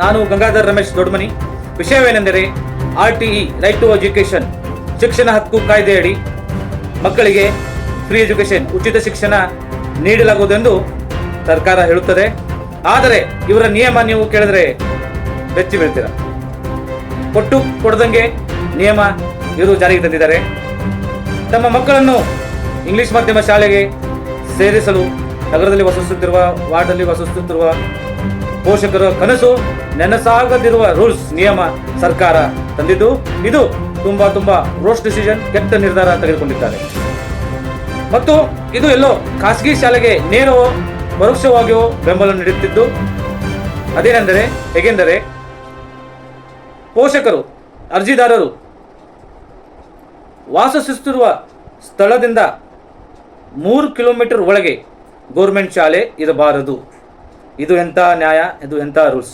ನಾನು ಗಂಗಾಧರ್ ರಮೇಶ್ ದೊಡ್ಡಮನಿ ವಿಷಯವೇನೆಂದರೆ R T E right to education ಶಿಕ್ಷಣ ಹಕ್ಕು ಕಾಯ್ದೆಯಡಿ ಮಕ್ಕಳಿಗೆ ಫ್ರೀ ಎಜುಕೇಶನ್ ಉಚಿತ ಶಿಕ್ಷಣ ನೀಡಲಾಗುವುದೆಂದು ಸರ್ಕಾರ ಹೇಳುತ್ತದೆ. ಆದರೆ ಇವರ ನಿಯಮ ನೀವು ಕೇಳಿದ್ರೆ ಬೆಚ್ಚಿ ಬೀಳ್ತೀರ? ಕೊಟ್ಟು ಕೊಡದಂಗೆ ನಿಯಮ ಇವರು ಜಾರಿಗೆ ತಂದಿದ್ದಾರೆ. ತಮ್ಮ ಮಕ್ಕಳನ್ನು ಇಂಗ್ಲಿಷ್ ಮಾಧ್ಯಮ ಶಾಲೆಗೆ ಸೇರಿಸಲು ನಗರದಲ್ಲಿ ವಾಸಿಸುತ್ತಿರುವ ವಾರ್ಡಲ್ಲಿ ವಾಸಿಸುತ್ತಿರುವ ಪೋಷಕರ ಕನಸು ನೆನಸಾಗದಿರುವ ರೂಲ್ಸ್, ನಿಯಮ ಸರ್ಕಾರ ತಂದಿದ್ದು, ಇದು ತುಂಬಾ ತುಂಬಾ ರೋಸ್ಟ್ ಡಿಸಿಷನ್, ಕೆಟ್ಟ ನಿರ್ಧಾರ ತೆಗೆದುಕೊಂಡಿದ್ದಾರೆ. ಮತ್ತು ಇದು ಎಲ್ಲೋ ಖಾಸಗಿ ಶಾಲೆಗೆ ನೇರವೋ, ಪರೋಕ್ಷವಾಗಿಯೋ ಬೆಂಬಲ ನೀಡುತ್ತಿದ್ದು, ಅದೇನೆಂದರೆ, ಹೇಗೆಂದರೆ, ಪೋಷಕರು, ಅರ್ಜಿದಾರರು ವಾಸಿಸುತ್ತಿರುವ ಸ್ಥಳದಿಂದ ಮೂರು ಕಿಲೋಮೀಟರ್ ಒಳಗೆ ಗೌರ್ಮೆಂಟ್ ಶಾಲೆ ಇರಬಾರದು. ಇದು ಎಂಥ ನ್ಯಾಯ, ಇದು ಎಂಥ ರೂಲ್ಸ್?